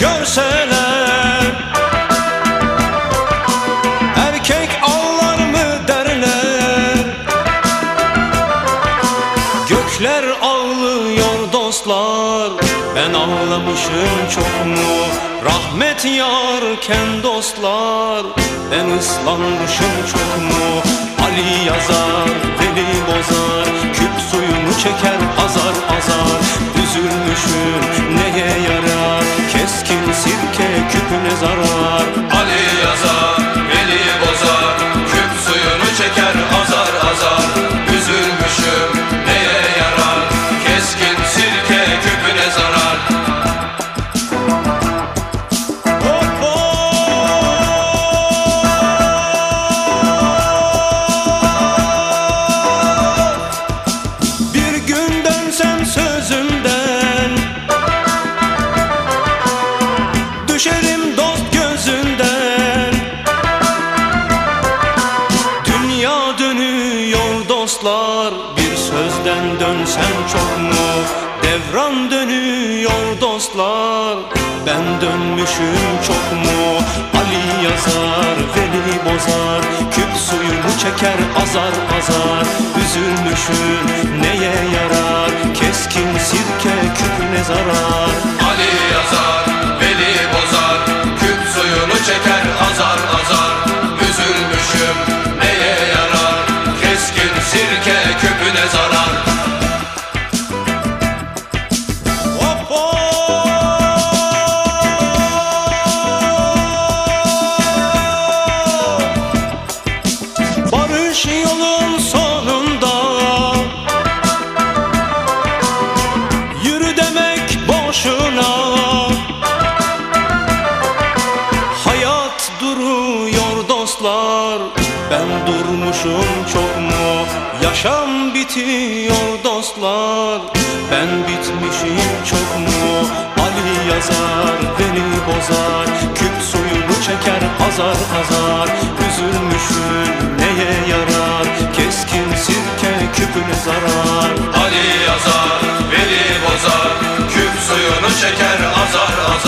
görseler Erkek ağlar mı derler? Gökler ağlıyor dostlar Ben ağlamışım çok mu? Rahmet yarken dostlar Ben ıslanmışım çok mu? Ali yazar, dönsem çok mu Devran dönüyor dostlar? Ben dönmüşüm çok mu? Ali yazar Veli bozar Küp suyunu çeker azar azar. Üzülmüşüm neye yarar? Keskin sirke küpüne zarar Barış yolun sonunda. Yürü demek boşuna. Hayat duruyor dostlar. Ben durmuşum çok mu? Yaşam bitiyor dostlar. Ben bitmişim çok mu? Ali yazar beni bozar çeker azar azar Üzülmüşüm neye yarar? Keskin sirke küpüne zarar. Ali yazar, Veli bozar. Küp suyunu çeker azar azar